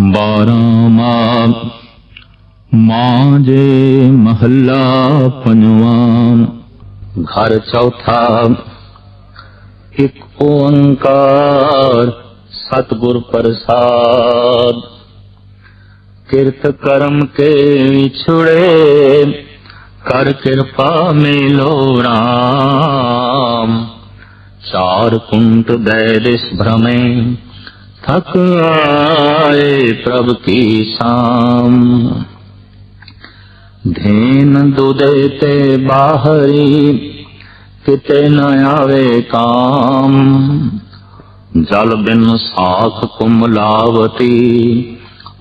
ਬਾਰਾਂ ਮਾਂ ਮਾਂਜੇ ਮਹੱਲਾ ਪੰਜਵਾਂ। ਘਰ ਚੌਥਾ, ਇੱਕ ਓੰਕਾਰ, ਸਤਿਗੁਰ ਪ੍ਰਸਾਦ। ਕਿਰਤ ਕਰਮ ਕੇ ਵਿਛੜੇ, ਕਰ ਕਿਰਪਾ ਮੇਲੋ ਰਾਮ। ਚਾਰ ਕੁੰਟ ਦੇ ਦਿਸ ਭ੍ਰਮੇ ਥਕ ਆਏ ਪ੍ਰਭ ਕੀ ਸਾਮ ਧੇਨ ਦੁਦੇ ਤੇ ਬਾਹਰੀ ਕਿਤੇ ਨ ਆਵੇ ਕਾਮ ਜਲ ਬਿਨ ਸਾਖ ਕੁਮਲਾਵਤੀ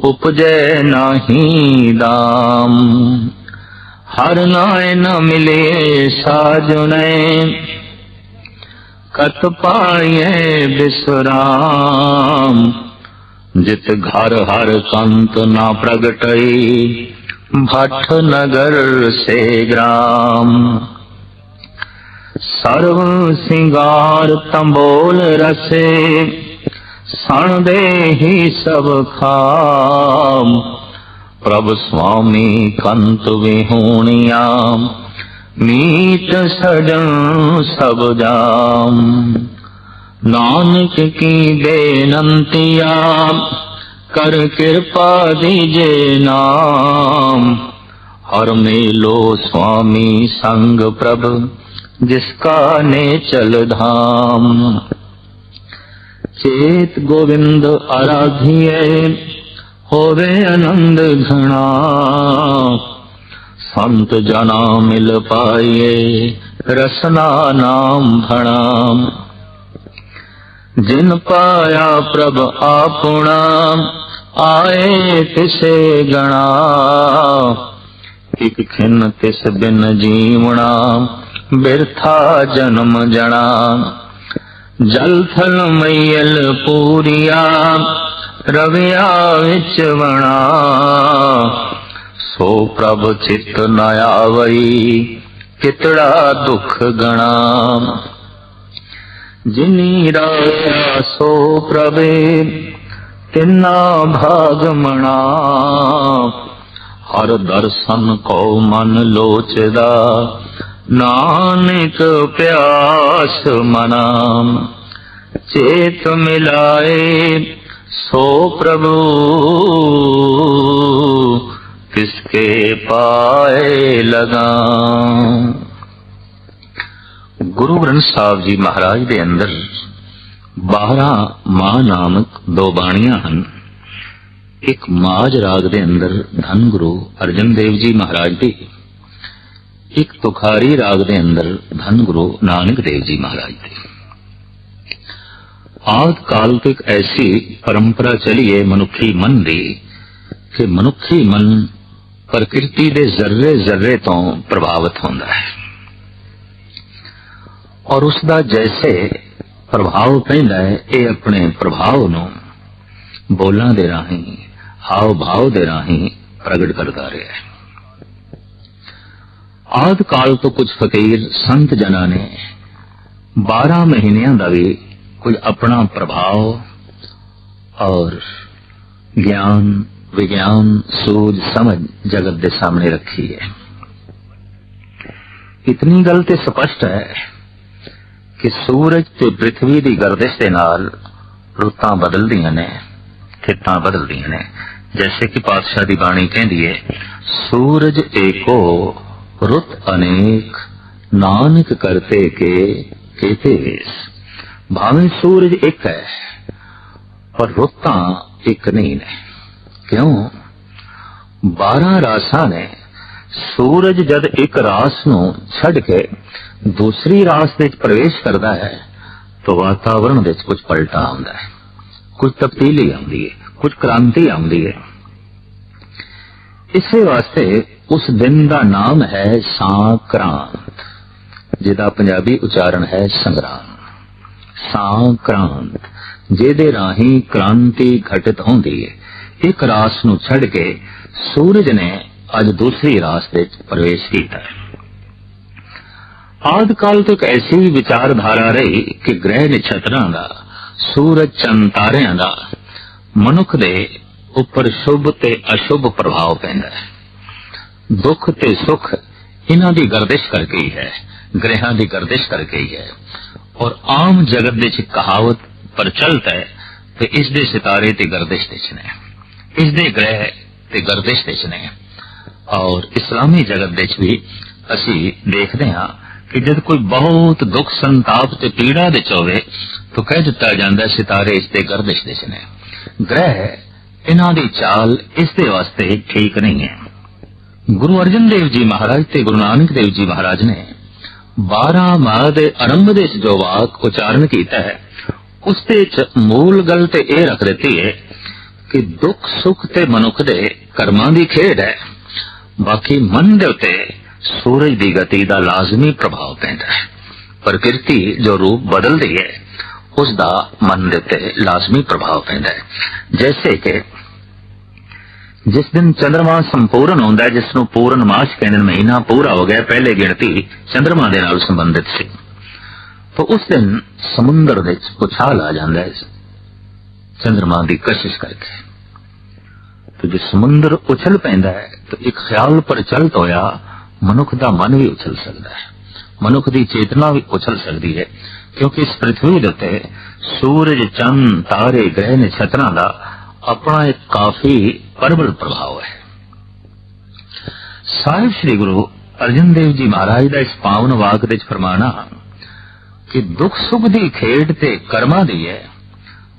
ਉਪਜੈ ਨਾਹੀ ਦਾਮ ਹਰ ਨਾਏ ਨ ਮਿਲੇ ਸਾਜੁਨੇ ਕਤ ਪਾਏ ਬਿਸਰਾਮ ਜਿਤ ਘਰ ਹਰ ਸੰਤ ਨਾ ਪ੍ਰਗਟਈ ਭਟ ਨਗਰ ਸੇ ਗ੍ਰਾਮ ਸਰਵ ਸਿੰਗਾਰ ਤੰਬੋਲ ਰਸੇ ਸਣ ਦੇ ਹੀ ਸਭ ਖਾਮ ਪ੍ਰਭ ਸੁਆਮੀ ਕੰਤ ਵਿਹੂਣਿਆ ਮੀਤ ਸਜਣ ਸਭ ਜਾਮ। ਨਾਨਕ ਕੀ ਬੇਨੰਤੀਆ, ਕਰ ਕਿਰਪਾ ਦੀਜੇ ਨਾਮ। ਹਰ ਮੇਲੋ ਸੁਆਮੀ ਸੰਗ ਪ੍ਰਭ ਜਿਸਕਾ ਨੇ ਚਲ ਧਾਮ। ਚੇਤ ਗੋਵਿੰਦ ਆਰਾਧਿਏ ਹੋਵੇ ਆਨੰਦ ਘਣਾ। ਸੰਤ ਜਨਾ ਮਿਲ ਪਾਏ ਰਸਨਾ ਨਾਮ ਭਣਾਮ। ਜਿਨ ਪਾਇਆ ਪ੍ਰਭ ਆਪਣਾ, ਆਏ ਤਿਸੇ ਗਣਾ ਇਕ ਖਿਨ ਤਿਸ ਬਿਨ ਜੀਵਣਾ, ਬਿਰਥਾ ਜਨਮ ਜਣਾ। ਜਲ ਥਲ ਮਈਲ ਪੂਰੀਆ, ਰਵਿਆ ਵਿੱਚ ਵਣਾ। ਸੋ ਪ੍ਰਭ ਚਿਤ ਨ ਆਵਈ, ਕਿਤੜਾ ਦੁਖ ਗਣਾ ਜਿਨੀ ਰਾਇਆ ਸੋ ਪ੍ਰਵੇ ਤਿੰਨਾ ਭਾਗ ਮਣਾ ਹਰ ਦਰਸ਼ਨ ਕੋ ਮਨ ਲੋਚਦਾ, ਨਾਨਕ ਪਿਆਸ ਮਨਾ ਚੇਤ ਮਿਲਾਏ ਸੋ ਪ੍ਰਭੂ। ਕਿਸਕੇ ਪਾਏ ਲਗਾ ਗੁਰੂ ਗ੍ਰੰਥ ਸਾਹਿਬ ਜੀ ਮਹਾਰਾਜ ਦੇ ਅੰਦਰ 12 ਮਾਂ ਨਾਮਕ ਦੋ ਬਾਣੀਆਂ ਹਨ। ਇੱਕ ਮਾਜ ਰਾਗ ਦੇ ਅੰਦਰ ਧੰਨ ਗੁਰੂ ਅਰਜਨ ਦੇਵ ਜੀ ਮਹਾਰਾਜ ਦੀ, ਇੱਕ ਤੁਖਾਰੀ ਰਾਗ ਦੇ ਅੰਦਰ ਧੰਨ ਗੁਰੂ ਨਾਨਕ ਦੇਵ ਜੀ ਮਹਾਰਾਜ ਦੀ। ਆਦ ਕਾਲ ਤੋਂ ਇੱਕ ਐਸੀ ਪਰੰਪਰਾ ਚਲੀ ਹੈ ਮਨੁੱਖੀ ਮਨ ਦੀ ਕਿ ਮਨੁੱਖੀ ਮਨ ਪ੍ਰਕਿਰਤੀ ਦੇ ਜ਼ਰਰੇ ਜ਼ਰਰੇ ਤੋਂ ਪ੍ਰਭਾਵਿਤ ਹੁੰਦਾ ਹੈ। ਔਰ ਉਸ ਦਾ ਜੈਸੇ ਪ੍ਰਭਾਵ ਪੈਂਦਾ ਹੈ, ਇਹ ਆਪਣੇ ਪ੍ਰਭਾਵ ਨੂੰ ਬੋਲਾਂ ਦੇ ਰਾਹੀਂ ਹਾਵ ਭਾਵ ਦੇ ਰਾਹੀਂ ਪ੍ਰਗਟ ਕਰਦਾ ਰਿਹਾ ਹੈ। ਆਦ ਕਾਲ ਤੋਂ ਕੁਝ ਫਕੀਰ ਸੰਤ ਜਨਾਂ ਨੇ 12 ਮਹੀਨਿਆਂ ਦਾ ਵੀ ਕੁਝ ਆਪਣਾ ਪ੍ਰਭਾਵ ਔਰ ਗਿਆਨ ਵਿਗਿਆਨ, ਸੂਝ, ਸਮਝ ਜਗਤ ਦੇ ਸਾਹਮਣੇ ਰੱਖੀ ਹੈ। ਇਤਨੀ ਗੱਲ ਤੇ ਸਪਸ਼ਟ ਹੈ ਕਿ ਸੂਰਜ ਤੇ ਪ੍ਰithvi ਦੀ ਗਰਦਿਸ਼ ਦੇ ਨਾਲ ਰੁੱਤਾਂ ਬਦਲਦੀਆਂ ਨੇ, ਖੇਤਾਂ ਬਦਲਦੀਆਂ ਨੇ। ਜੈਸੇ ਕਿ ਪਾਤਸ਼ਾਹ ਦੀ ਬਾਣੀ ਕਹਿੰਦੀ ਹੈ ਸੂਰਜ ਏਕੋ ਰੁੱਤ ਅਨੇਕ, ਨਾਨਕ ਕਰਤੇ ਕੇ ਕਹਤੇ ਵੇਸ ਭਾਵੇਂ ਸੂਰਜ ਇੱਕ ਹੈ, ਪਰ ਰੁੱਤਾਂ ਇੱਕ ਨਹੀਂ ਨੇ। ਕਿਉਂ? 12 ਰਾਸਾਂ ਨੇ ਸੂਰਜ ਜਦ ਇੱਕ ਰਾਸ ਨੂੰ ਛੱਡ ਕੇ ਦੂਸਰੀ ਰਾਸ ਵਿੱਚ ਪ੍ਰਵੇਸ਼ ਕਰਦਾ ਹੈ, ਤਾਂ ਵਾਤਾਵਰਣ ਵਿੱਚ ਕੁਝ ਪਲਟਾ ਆਉਂਦਾ ਹੈ। ਕੁਝ ਤਬਦੀਲੀ ਆਉਂਦੀ ਹੈ, ਕੁਝ ਕ੍ਰਾਂਤੀ ਆਉਂਦੀ ਹੈ। ਇਸੇ ਵਾਸਤੇ ਉਸ ਦਿਨ ਦਾ ਨਾਮ ਹੈ ਸਾਕ੍ਰਾਂਤ, ਜਿਹਦਾ ਪੰਜਾਬੀ ਉਚਾਰਨ ਹੈ ਸੰਗਰਾਮ ਸਾਕ੍ਰਾਂਤ, ਜਿਹਦੇ ਰਾਹੀਂ ਕ੍ਰਾਂਤੀ ਘਟਿਤ ਹੁੰਦੀ ਹੈ। ਇੱਕ ਰਾਸ ਨੂੰ ਛੱਡ ਕੇ ਸੂਰਜ ਨੇ ਅੱਜ ਦੂਸਰੀ ਰਾਸ ਵਿੱਚ ਪ੍ਰਵੇਸ਼ ਕੀਤਾ। ਆਦ ਕਾਲ ਤੋਂ ਐਸੀ ਵਿਚਾਰਧਾਰਾ ਰਹੀ ਕਿ ਗ੍ਰਹਿ ਨਛਤਰਾਂ ਦਾ, ਸੂਰਜ ਚੰਦ ਤਾਰਿਆਂ ਦਾ ਮਨੁੱਖ ਦੇ ਉੱਪਰ ਸ਼ੁਭ ਤੇ ਅਸ਼ੁਭ ਪ੍ਰਭਾਵ ਪੈਂਦਾ ਹੈ। ਦੁੱਖ ਤੇ ਸੁੱਖ ਇਹਨਾਂ ਦੀ ਗਰਦਿਸ਼ ਕਰਕੇ ਹੀ ਹੈ, ਗ੍ਰਹਿਾਂ ਦੀ ਗਰਦਿਸ਼ ਕਰਕੇ ਹੀ ਹੈ। ਔਰ ਆਮ ਜਗਤ ਦੇ ਵਿੱਚ ਕਹਾਵਤ ਪ੍ਰਚਲਿਤ ਹੈ ਤੇ ਇਸ ਦੇ ਸਿਤਾਰੇ ਤੇ ਗਰਦਿਸ਼ ਦੇ ਨੇ ਇਸ ਦੇ ਗ੍ਰਹਿ ਤੇ ਗਰਦਿਸ਼ ਦੇ ਨੇ। ਔਰ ਇਸਲਾਮੀ ਜਗਤ ਦੇ ਵੀ ਅਸੀਂ ਦੇਖਦੇ ਹਾਂ ਕਿ ਜਦ ਕੋਈ ਬਹੁਤ ਦੁੱਖ ਸੰਤਾਪ ਤੇ ਪੀੜਾ ਦੇ ਚ ਤਾਂ ਕਹਿ ਦਿੱਤਾ ਜਾਂਦਾ ਸਿਤਾਰੇ ਇਸ ਦੇ ਗਰਦਿਸ਼ ਦੇ ਨੇ। ਗ੍ਰਹਿ ਇਹਨਾਂ ਦੀ ਚਾਲ ਇਸ ਦੇ ਵਾਸਤੇ ਠੀਕ ਨਹੀਂ ਹੈ। ਗੁਰੂ ਅਰਜਨ ਦੇਵ ਜੀ ਮਹਾਰਾਜ ਤੇ ਗੁਰੂ ਨਾਨਕ ਦੇਵ ਜੀ ਮਹਾਰਾਜ ਨੇ 12 ਮਾਹ ਦੇ ਆਰੰਭ ਦੇ ਜੋ ਵਾਕ ਉਚਾਰਨ ਕੀਤਾ ਹੈ, ਉਸ ਦੇ ਮੂਲ ਗੱਲ ਤੇ ਇਹ ਰੱਖ ਦਿੱਤੀ ਹੈ ਕਿ ਦੁੱਖ, ਸੁੱਖ ਤੇ ਮਨੁੱਖ ਦੇ ਕਰਮਾਂ ਦੀ ਖੇਡ ਹੈ। ਬਾਕੀ ਮਨ ਦੇ ਉਤੇ ਸੂਰਜ ਦੀ ਗਤੀ ਦਾ ਲਾਜ਼ਮੀ ਪ੍ਰਭਾਵ ਪੈਂਦਾ ਹੈ। ਪ੍ਰਕਿਰਤੀ ਜੋ ਰੂਪ ਬਦਲਦੀ ਹੈ ਉਸ ਦਾ ਮਨ ਦੇ ਉੱਤੇ ਲਾਜ਼ਮੀ ਪ੍ਰਭਾਵ ਪੈਂਦਾ ਹੈ। ਜੈਸੇ ਕਿ ਜਿਸ ਦਿਨ ਚੰ드ਰਮਾ ਸੰਪੂਰਨ ਹੁੰਦਾ ਜਿਸ ਨੂੰ ਪੂਰਨ ਮਾਸ ਕਹਿੰਦੇ ਨੇ, ਮਹੀਨਾ ਪੂਰਾ ਹੋ ਗਿਆ, ਪਹਿਲੇ ਗਿਣਤੀ ਚੰ드ਰਮਾ ਦੇ ਨਾਲ ਸੰਬੰਧਿਤ ਸੀ। ਤਾਂ ਉਸ ਦਿਨ ਸਮੁੰਦਰ ਵਿੱਚ ਉਛਾਲ ਆ ਜਾਂਦਾ ਹੈ। ਚੰ드ਰਮਾ ਦੀ ਕਸ਼ਿਸ਼ ਕਰਕੇ ਤੇ ਜੇ ਸਮੁੰਦਰ ਉਛਲ ਪੈਂਦਾ ਹੈ, ਤਾਂ ਇੱਕ ਖਿਆਲ ਪ੍ਰਚਲਿਤ ਹੋਇਆ ਮਨੁੱਖ ਦਾ ਮਨ ਵੀ ਉਛਲ ਸਕਦਾ ਹੈ। ਮਨੁੱਖ ਦੀ ਚੇਤਨਾ ਵੀ ਉਛਲ ਸਕਦੀ ਹੈ, ਕਿਉਂਕਿ ਇਸ ਪ੍ਰithvi ਦੇ ਉੱਤੇ ਸੂਰਜ ਚੰਨ ਤਾਰੇ, ਗ੍ਰਹਿ, ਨਛਤਰਾਂ ਦਾ ਆਪਣਾ ਇੱਕ ਕਾਫੀ ਪ੍ਰਬਲ ਪ੍ਰਭਾਵ ਹੈ। ਸਾਹਿਬ ਸ੍ਰੀ ਗੁਰੂ ਅਰਜਨ ਦੇਵ ਜੀ ਮਹਾਰਾਜ ਦਾ ਇਸ ਪਾਵਨ ਵਾਕ ਵਿੱਚ ਫਰਮਾਨਾ ਕਿ ਦੁੱਖ ਸੁੱਖ ਦੀ ਖੇਡ ਤੇ ਕਰਮਾਂ ਦੀ ਹੈ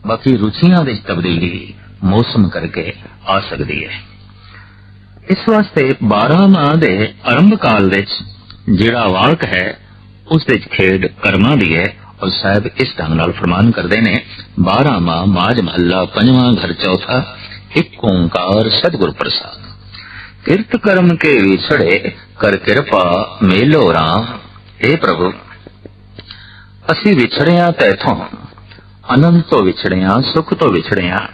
ਬਾਕੀ ਰੁਚੀਆਂ ਵਿੱਚ ਤਬਦੀਲੀ ਮੌਸਮ ਕਰਕੇ ਆ ਸਕਦੀ ਹੈ। ਇਸ ਵਾਸਤੇ 12 ਮਾਹ ਦੇ ਆਰੰਭ ਕਾਲ ਵਿੱਚ ਜਿਹੜਾ ਵਾਕ ਹੈ, ਉਸ ਵਿੱਚ ਖੇਡ ਕਰਮਾਂ ਦੀ ਹੈ ਔਰ ਸਾਹਿਬ ਇਸ ਢੰਗ ਨਾਲ ਫਰਮਾਨ ਕਰਦੇ ਨੇ 12 ਮਾਹ ਮਾਜ ਮਹੱਲਾ, ਪੰਜਵਾਂ ਘਰ, ਚੌਥਾ ਇੱਕ ਓੰਕਾਰ ਸਤਿਗੁਰ ਪ੍ਰਸਾਦ। ਕਿਰਤ ਕਰਮ ਕੇ ਵਿਛੜੇ ਕਰ ਕਿਰਪਾ ਮੇਲੋ ਰਾਮ हे ਪ੍ਰਭੂ, ਅਸੀਂ ਵਿਛੜਿਆ ਤੈਥੋਂ ਅਨੰਤ ਤੋਂ ਵਿਛੜਿਆ, ਸੁਖ ਤੋਂ ਵਿਛੜਿਆ,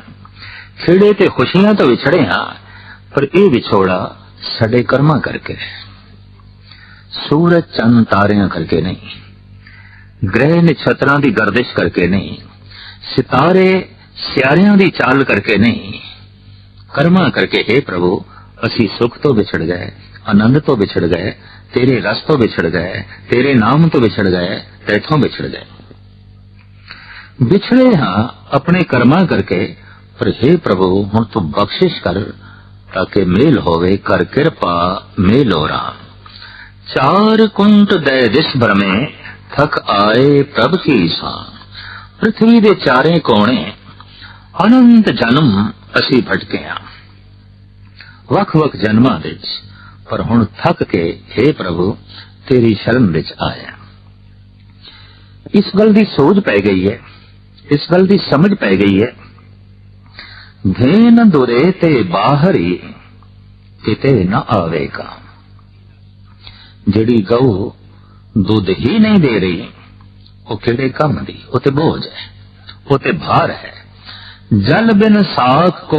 ਖੇੜੇ ਤੇ ਖੁਸ਼ੀਆਂ ਤੋਂ ਵਿਛੜਿਆ, ਪਰ ਇਹ ਵਿਛੋੜਾ ਸਾਡੇ ਕਰਮਾਂ ਕਰਕੇ ਸੂਰਜ ਚੰਨ ਤਾਰਿਆਂ ਕਰਕੇ ਨਹੀਂ। ਗ੍ਰਹਿ, ਨਛਤਰਾਂ ਦੀ ਗਰਦਿਸ਼ ਕਰਕੇ ਨਹੀਂ। ਸਿਤਾਰੇ, ਸਿਆਰਿਆਂ ਦੀ ਚਾਲ ਕਰਕੇ ਨਹੀਂ। ਕਰਮਾਂ ਕਰਕੇ हे ਪ੍ਰਭੂ, ਅਸੀਂ ਸੁਖ ਤੋਂ ਵਿਛੜ ਗਏ, ਆਨੰਦ ਤੋਂ ਵਿਛੜ ਗਏ, ਤੇਰੇ ਰਸ ਤੋਂ ਵਿਛੜ ਗਏ, ਤੇਰੇ ਨਾਮ ਤੋਂ ਵਿਛੜ ਗਏ, ਤੇਥੋਂ ਵਿਛੜ ਗਏ। ਵਿਛੜੇ ਹਾਂ ਆਪਣੇ ਕਰਮਾਂ ਕਰਕੇ, ਪਰ हे ਪ੍ਰਭੂ, ਹੁਣ ਤੂੰ ਬਖਸ਼ਿਸ਼ ਕਰ ਤਾਂ ਕਿ ਮੇਲ ਹੋਵੇ, ਕਰ ਕਿਰਪਾ ਮੇਲੋ ਰਾਮ। ਚਾਰ ਕੁੰਟ ਦੇ ਦਿਸ ਭਰਮੇ ਥਕ ਆਏ ਪ੍ਰਭ ਕੀ ਸਾਨ ਪ੍ਰithvi ਦੇ ਚਾਰੇ ਕੋਣੇ ਅਨੰਤ ਜਨਮ ਅਸੀਂ ਭਟਕੇ ਹਾਂ ਵੱਖ-ਵੱਖ ਜਨਮਾਂ ਵਿੱਚ, ਪਰ ਹੁਣ ਥੱਕ ਕੇ हे ਪ੍ਰਭੂ, ਤੇਰੀ ਸ਼ਰਨ ਵਿੱਚ ਆਇਆ। ਇਸ ਗੱਲ ਦੀ ਸੋਚ ਪੈ ਗਈ ਹੈ। ਇਸ ਗੱਲ ਦੀ ਸਮਝ ਪੈ ਗਈ ਹੈ। ਧੇਨ ਦੁਰੇ ਤੇ ਬਾਹਰੀ, ਕਿਤੇ ਨਾ ਆਵੇਗਾ। ਜਿਹੜੀ ਗਊ ਦੁੱਧ ਹੀ ਨਹੀਂ ਦੇ ਰਹੀ, ਉਹ ਕਿਹੜੇ ਕੰਮ ਦੀ? ਉਹ ਤੇ ਬੋਝ ਹੈ, ਉਹ ਤੇ ਭਾਰ ਹੈ। ਜਲ ਬਿਨ ਸਾਖ ਕੋ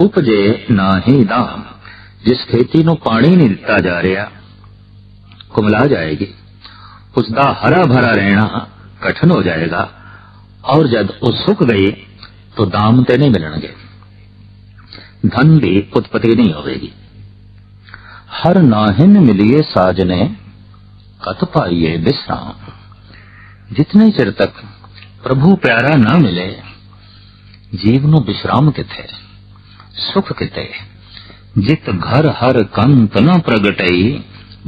ਉਪਜੇ ਨਾਹੀ ਦਾਮ ਜਿਸ ਖੇਤੀ ਨੂੰ ਪਾਣੀ ਨਹੀਂ ਦਿੱਤਾ ਜਾ ਰਿਹਾ, ਕੁਮਲਾ ਜਾਏਗੀ। ਉਸ ਦਾ ਹਰਾ ਭਰਾ ਰਹਿਣਾ ਕਠਨ ਹੋ ਜਾਏਗਾ। ਔਰ ਜਦ ਉਹ ਸੁੱਕ ਗਈ तो दाम ते नहीं मिलणगे धन भी उत्पत्ति नहीं होगी हर नाहिन मिलिए साजने कत पाइए विश्राम जितने चिर तक प्रभु प्यारा ना मिले जीव नु विश्राम किथे सुख किथे जित घर हर कंत न प्रगटई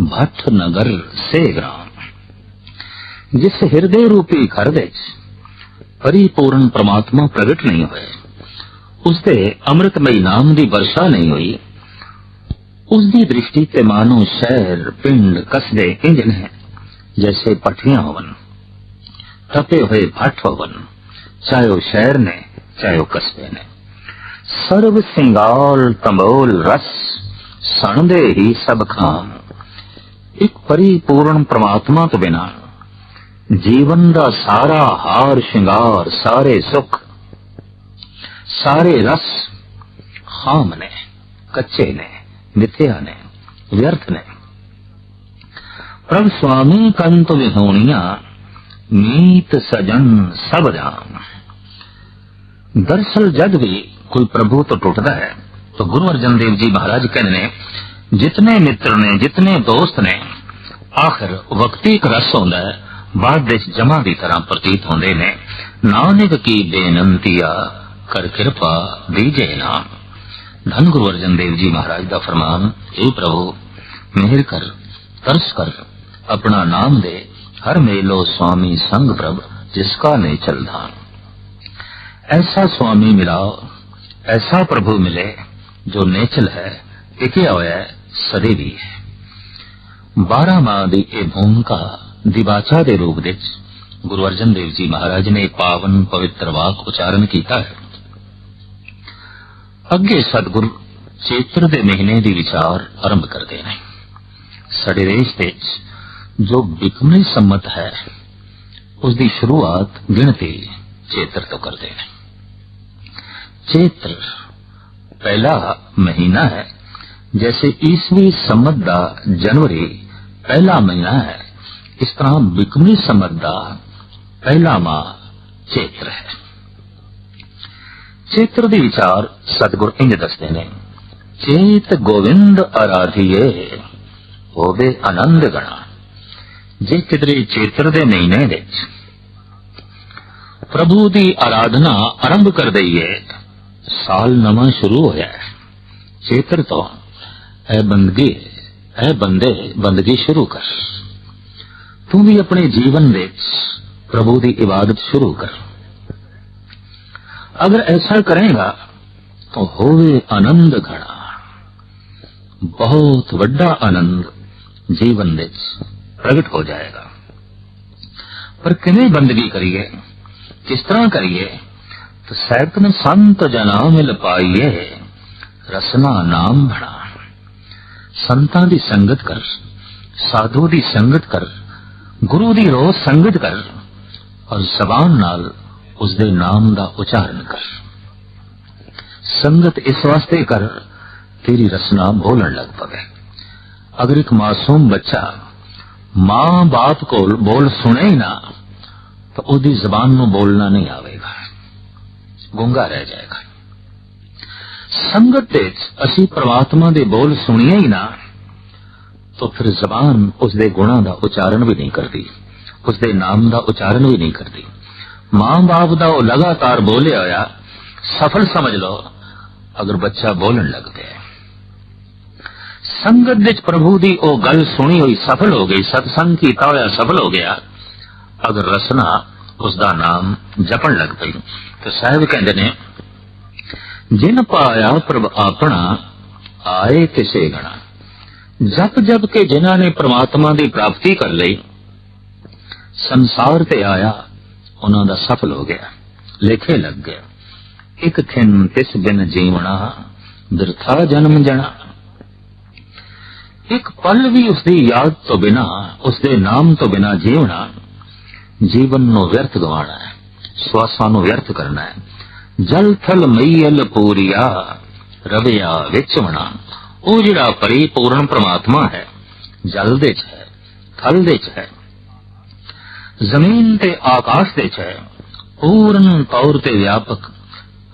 भट्ट नगर से ग्राम जिस हृदय रूपी घर ਵਿੱਚ ਹਰੀ ਪੂਰਨ ਪ੍ਰਮਾਤਮਾ ਪ੍ਰਗਟ ਨਹੀਂ ਹੋਏ। ਉਸ ਤੇ ਅੰਮ੍ਰਿਤਮਈ ਨਾਮ ਦੀ ਵਰਸ਼ਾ ਨਹੀਂ ਹੋਈ। ਉਸ ਦੀ ਦ੍ਰਿਸ਼ਟੀ ਤੇ ਮਾਨੋ ਸ਼ਹਿਰ, ਪਿੰਡ, ਕਸਬੇ ਇੰਜ ਨੇ ਜੈਸੇ ਪਟੀਆਂ ਹੋਵਨ, ਤਪੇ ਹੋਏ ਭੱਠ ਹੋਵਨ, ਚਾਹੇ ਉਹ ਸ਼ਹਿਰ ਨੇ, ਚਾਹੇ ਉਹ ਕਸਬੇ ਨੇ। ਸਰਬ ਸਿੰਗਾਲ, ਤੰਬੋਲ, ਰਸ, ਸਣਦੇ ਹੀ ਸਭ ਖਾਮ। ਇੱਕ ਪਰਿਪੂਰਨ ਪ੍ਰਮਾਤਮਾ ਤੋਂ ਬਿਨਾ ਜੀਵਨ ਦਾ ਸਾਰਾ ਹਾਰ ਸ਼ਿੰਗਾਰ, ਸਾਰੇ ਸੁੱਖ, ਸਾਰੇ ਰਸ ਖਾਮ ਨੇ, ਕੱਚੇ ਨੇ, ਮਿੱਥਿਆ ਨੇ, ਵਿਅਰਥ ਨੇ। ਪ੍ਰਭ ਸੁਆਮੀ ਕੰਤ ਵਿਹੋਣੀਆਂ, ਮੀਤ ਸਜਣ ਸਭ ਜਾਨ ਦਰਸਲ ਜਦ ਵੀ ਕੋਈ ਪ੍ਰਭੂ ਤੋਂ ਟੁੱਟਦਾ ਹੈ, ਤਾਂ ਗੁਰੂ ਅਰਜਨ ਦੇਵ ਜੀ ਮਹਾਰਾਜ ਕਹਿੰਦੇ ਨੇ, ਜਿਤਨੇ ਮਿੱਤਰ ਨੇ, ਜਿਤਨੇ ਦੋਸਤ ਨੇ, ਆਖਰ ਵਕਤੀ ਇੱਕ ਰਸ ਹੁੰਦਾ ਹੈ। ਬਾਅਦ ਵਿੱਚ ਜਮਾ ਦੀ ਤਰ੍ਹਾਂ ਪ੍ਰਤੀਤ ਹੁੰਦੇ ਨੇ, ਨਾਨਕ ਕੀ ਬੇਨੰਤੀਆ ਕਰ ਕਿਰਪਾ ਦੀਜੇ ਨਾਮ। ਧੰਨ ਗੁਰੂ ਅਰਜਨ ਦੇਵ ਜੀ ਮਹਾਰਾਜ ਦਾ ਫਰਮਾਨ ਇਹ ਪ੍ਰਭੂ, ਮਿਹਰ ਕਰ, ਤਰਸ ਕਰ, ਆਪਣਾ ਨਾਮ ਦੇ ਹਰ ਮੇਲੋ ਸੁਆਮੀ ਸੰਗ ਪ੍ਰਭ ਜਿਸਕਾ ਨੇ ਚਲਦਾ। ਐਸਾ ਸੁਆਮੀ ਮਿਲਾਓ, ਐਸਾ ਪ੍ਰਭੂ ਮਿਲੇ, ਜੋ ਨੇਚਲ ਹੈ, ਟਿਕਿਆ ਹੋਇਆ ਸਦੇ ਵੀ ਹੈ। 12 ਮਾਹ ਦੀ ਇਹ ਭੂਮਿਕਾ ਦਿਵਾਚਾ ਦੇ ਰੂਪ ਵਿੱਚ ਗੁਰੂ ਅਰਜਨ ਦੇਵ ਜੀ ਮਹਾਰਾਜ ਨੇ ਪਾਵਨ ਪਵਿੱਤਰ ਵਾਕ ਉਚਾਰਨ ਕੀਤਾ ਹੈ ਅੱਗੇ ਸਤਿਗੁਰ ਚੇਤਰ ਦੇ ਮਹੀਨੇ ਦੀ ਵਿਚਾਰ ਆਰੰਭ ਕਰਦੇ ਨੇ ਸਾਡੇ ਦੇਸ਼ ਵਿੱਚ ਜੋ ਬਿਕਮਣੀ ਸੰਮਤ ਹੈ ਉਸ ਦੀ ਸ਼ੁਰੂਆਤ ਗਿਣਤੀ ਚੇਤਰ ਤੋਂ ਕਰਦੇ ਨੇ ਚੇਤਰ ਪਹਿਲਾ ਮਹੀਨਾ ਹੈ ਜੈਸੇ ਈਸਵੀ ਸੰਮਤ ਦਾ ਜਨਵਰੀ ਪਹਿਲਾ ਮਹੀਨਾ ਹੈ ਇਸ ਤਰ੍ਹਾਂ ਬਿਕਮਣੀ ਸੰਮਤ ਦਾ ਪਹਿਲਾ ਮਾਹ ਚੇਤਰ ਹੈ। ਚੇਤਰ ਦੇ ਵਿਚਾਰ ਸਤਿਗੁਰ ਇੰਜ ਦੱਸਦੇ ਨੇ, ਚੇਤ ਗੋਵਿੰਦ ਆਰਾਧੀਏ ਹੋਵੇ ਆਨੰਦ ਗਣਾ। ਜੇ ਕਿਦਰੇ ਚੇਤਰ ਦੇ ਮਹੀਨੇ ਵਿੱਚ ਪ੍ਰਭੂ ਦੀ ਆਰਾਧਨਾ ਆਰੰਭ ਕਰ ਦਈਏ, ਸਾਲ ਨਵਾਂ ਸ਼ੁਰੂ ਹੋਇਆ ਹੈ। ਚੇਤਰ ਤੋਂ, ਐ ਬੰਦਗੀ, ਐ ਬੰਦੇ, ਬੰਦਗੀ ਸ਼ੁਰੂ ਕਰ। ਤੂੰ ਵੀ ਆਪਣੇ ਜੀਵਨ ਵਿੱਚ ਪ੍ਰਭੂ ਦੀ ਇਬਾਦਤ ਸ਼ੁਰੂ ਕਰ ਅਗਰ ਐਸਾ ਕਰੇਗਾ ਤਾਂ ਹੋਵੇ ਆਨੰਦ ਘਣਾ ਬਹੁਤ ਵੱਡਾ ਆਨੰਦ ਜੀਵਨ ਵਿੱਚ ਪ੍ਰਗਟ ਹੋ ਜਾਏਗਾ ਪਰ ਕਿਵੇਂ ਬੰਦਗੀ ਕਰੀਏ ਕਿਸ ਤਰ੍ਹਾਂ ਕਰੀਏ ਤਾਂ ਸੈਕਨ ਸੰਤ ਜਨਾ ਮਿਲ ਪਾਈਏ ਰਸਨਾ ਨਾਮ ਬਣਾ ਸੰਤਾਂ ਦੀ ਸੰਗਤ ਕਰ ਸਾਧੂ ਦੀ ਸੰਗਤ ਕਰ ਗੁਰੂ ਦੀ ਰੋਹ ਸੰਗਤ ਕਰ ਔਰ ਜ਼ਬਾਨ ਨਾਲ ਉਸ ਦੇ ਨਾਮ ਦਾ ਉਚਾਰਨ ਕਰ। ਸੰਗਤ ਇਸ ਵਾਸਤੇ ਕਰ, ਤੇਰੀ ਰਸਨਾ ਬੋਲਣ ਲੱਗ ਪਵੇ। ਅਗਰ ਇੱਕ ਮਾਸੂਮ ਬੱਚਾ ਮਾਂ ਬਾਪ ਕੋਲ ਬੋਲ ਸੁਣੇ ਹੀ ਨਾ, ਤਾਂ ਉਹਦੀ ਜ਼ਬਾਨ ਨੂੰ ਬੋਲਣਾ ਨਹੀਂ ਆਵੇਗਾ। ਗੁੰਗਾ ਰਹਿ ਜਾਏਗਾ। ਸੰਗਤ ਵਿੱਚ ਅਸੀਂ ਪ੍ਰਮਾਤਮਾ ਦੇ ਬੋਲ ਸੁਣੀਏ ਹੀ ਨਾ ਤਾਂ ਫਿਰ ਜ਼ਬਾਨ ਉਸ ਦੇ ਗੁਣਾਂ ਦਾ ਉਚਾਰਨ ਵੀ ਨਹੀਂ ਕਰਦੀ ਉਸ ਦੇ ਨਾਮ ਦਾ ਉਚਾਰਨ ਵੀ ਨਹੀਂ ਕਰਦੀ। ਮਾਂ ਬਾਪ ਦਾ ਉਹ ਲਗਾਤਾਰ ਬੋਲਿਆ ਹੋਇਆ, ਸਫਲ ਸਮਝ ਲਓ, ਅਗਰ ਬੱਚਾ ਬੋਲਣ ਲੱਗ ਪਿਆ ਸੰਗਤ ਵਿੱਚ ਪ੍ਰਭੂ ਦੀ ਉਹ ਗੱਲ ਸੁਣੀ ਹੋਈ ਸਫਲ ਹੋ ਗਈ, ਸਤਸੰਗ ਕੀਤਾ ਹੋਇਆ ਸਫਲ ਹੋ ਗਿਆ, ਅਗਰ ਰਸਨਾ ਉਸ ਦਾ ਨਾਮ ਜਪਣ ਲੱਗ ਪਈ, ਤਾਂ ਸਾਹਿਬ ਕਹਿੰਦੇ ਨੇ, ਜਿਨ ਪਾਇਆ ਪ੍ਰਭ ਆਪਣਾ, ਆਏ ਕਿਸੇ ਗਣਾ। ਜਪ ਜਪ ਕੇ ਜਿਨ੍ਹਾਂ ਨੇ ਪ੍ਰਮਾਤਮਾ ਦੀ ਪ੍ਰਾਪਤੀ ਕਰ ਲਈ, ਸੰਸਾਰ ਤੇ ਆਇਆ, ਉਹਨਾਂ ਦਾ ਸਫਲ ਹੋ ਗਿਆ, ਲੇਖੇ ਲੱਗ ਗਿਆ। ਇੱਕ ਥਿਨ ਤਿਸ ਬਿਨ ਜੀਵਣਾ ਬਿਰਥਾ ਜਨਮ ਜਣਾ। ਇੱਕ ਪਲ ਵੀ ਉਸ ਦੀ ਯਾਦ ਤੋਂ ਬਿਨਾ ਉਸ ਦੇ ਨਾਮ ਤੋਂ ਬਿਨਾ ਜੀਵਣਾ, ਜੀਵਨ ਨੂੰ ਵਿਅਰਥ ਗਵਾਣਾ ਹੈ, ਸਵਾਸਾਂ ਨੂੰ ਵਿਅਰਥ ਕਰਨਾ ਹੈ। ਜਲ ਥਲ ਮਈਲ ਪੂਰੀਆ, ਰਵਿਆ ਵਿੱਚ ਵਣਾ। ਉਹ ਜਿਹੜਾ ਪਰਿਪੂਰਨ ਪ੍ਰਮਾਤਮਾ ਹੈ, ਜਲ ਦੇ ਚ ਹੈ, ਥਲ ਦੇ ਚ ਹੈ, ਜ਼ਮੀਨ ਤੇ ਆਕਾਸ਼ ਦੇ ਚ ਹੈ, ਪੂਰਨ ਤੌਰ ਤੇ ਵਿਆਪਕ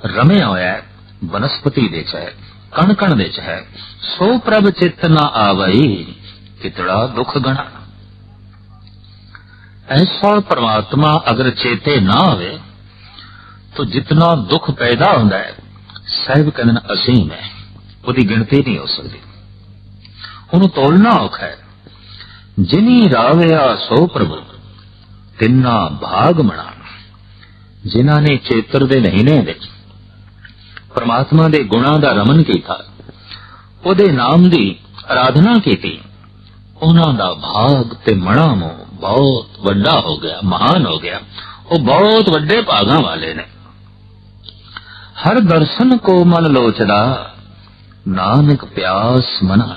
ਰਮਿਆ ਹੋਇਆ ਬਨਸਪਤੀ ਦੇ ਚ ਹੈ ਕਣ ਕਣ ਦੇ ਚ ਹੈ, ਸੋ ਪ੍ਰਭ ਚਿਤ ਨਾ ਆਵਈ, ਕਿਤੜਾ ਦੁਖ ਗਣਾ। ਐਸਾ ਪ੍ਰਮਾਤਮਾ ਅਗਰ ਚੇਤੇ ਨਾ ਹੋਵੇ, ਤੋ ਜਿਤਨਾ ਦੁੱਖ ਪੈਦਾ ਹੁੰਦਾ ਹੈ, ਸਹਿਬ ਕਹਿੰਦੇ ਅਸੀਂ ਹੈ। ਉਹਦੀ ਗਿਣਤੀ ਨਹੀਂ ਹੋ ਸਕਦੀ। ਉਹਨੂੰ ਤੋਲਣਾ ਔਖਾ ਹੈ। ਜਿਨੀ ਰਾਵਿਆ ਸੋ ਪ੍ਰਭੂ, ਤਿੰਨਾ ਭਾਗ ਮਣਾ। ਜਿਨ੍ਹਾਂ ਨੇ ਚੇਤਰ ਦੇ ਮਹੀਨੇ ਵਿੱਚ ਪਰਮਾਤਮਾ ਦੇ ਗੁਣਾਂ ਦਾ ਰਮਨ ਕੀਤਾ, ਉਹਦੇ ਨਾਮ ਦੀ ਆਰਾਧਨਾ ਕੀਤੀ, ਉਹਨਾਂ ਦਾ ਭਾਗ ਤੇ ਮਣਾਮੋ ਬਹੁਤ ਵੱਡਾ ਹੋ ਗਿਆ, ਮਹਾਨ ਹੋ ਗਿਆ। ਉਹ ਬਹੁਤ ਵੱਡੇ ਭਾਗਾਂ ਵਾਲੇ ਨੇ। ਹਰ ਦਰਸ਼ਨ ਕੋ ਮਨ ਲੋਚਦਾ ਨਾਨਕ ਪਿਆਸ ਮਨਾ।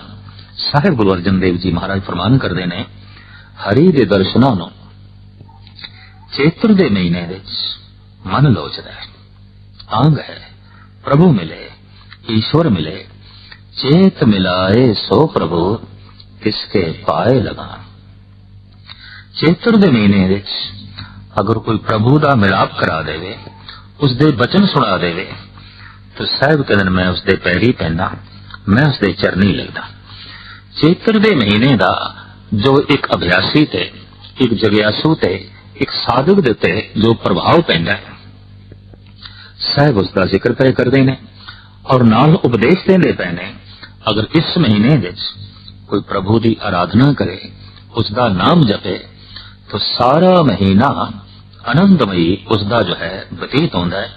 ਸਾਹਿਬ ਗੁਰੂ ਅਰਜਨ ਦੇਵ ਜੀ ਮਹਾਰਾਜ ਫਰਮਾਨ ਕਰਦੇ ਨੇ, ਹਰੀ ਦੇ ਦਰਸ਼ਨਾਂ ਨੂੰ ਚੇਤਰ ਦੇ ਮਹੀਨੇ ਵਿੱਚ ਮਨ ਲੋਚਦਾ ਹੈ। ਆਂਗ ਹੈ, ਪ੍ਰਭੂ ਮਿਲੇ, ਈਸ਼ਵਰ ਮਿਲੇ, ਚੇਤ ਮਿਲਾਏ ਸੋ ਪ੍ਰਭੂ ਕਿਸਕੇ ਪਾਏ ਲਗਾ ਚੇਤਰ ਦੇ ਮਹੀਨੇ ਵਿੱਚ ਅਗਰ ਕੋਈ ਪ੍ਰਭੂ ਦਾ ਮਿਲਾਪ ਕਰਾ ਦੇਵੇ ਉਸ ਦੇ ਬਚਨ ਸੁਣਾ ਦੇਵੇ ਤਾਂ ਸਾਹਿਬ ਕਹਿੰਦੇ ਮੈਂ ਉਸ ਦੇ ਪੈਰੀ ਪੈਂਦਾ, ਮੈਂ ਉਸ ਦੇ ਚਰਨੀ ਲੱਗਦਾ। ਚੇਤਰ ਦੇ ਮਹੀਨੇ ਦਾ ਜੋ ਇੱਕ ਅਭਿਆਸੀ ਤੇ, ਇੱਕ ਜਗਿਆਸੂ ਤੇ, ਇੱਕ ਸਾਧਕ ਦੇ ਉੱਤੇ ਜੋ ਪ੍ਰਭਾਵ ਪੈਂਦਾ ਹੈ, ਸਾਹਿਬ ਉਸ ਦਾ ਜ਼ਿਕਰ ਪਏ ਕਰਦੇ ਨੇ ਔਰ ਨਾਲ ਉਪਦੇਸ਼ ਦਿੰਦੇ ਪਏ ਨੇ, ਅਗਰ ਇਸ ਮਹੀਨੇ ਵਿੱਚ ਕੋਈ ਪ੍ਰਭੂ ਦੀ ਆਰਾਧਨਾ ਕਰੇ ਉਸ ਦਾ ਨਾਮ ਜਪੇ, ਤਾਂ ਸਾਰਾ ਮਹੀਨਾ ਆਨੰਦਮਈ ਉਸ ਦਾ ਜੋ ਹੈ ਬਤੀਤ ਹੁੰਦਾ ਹੈ।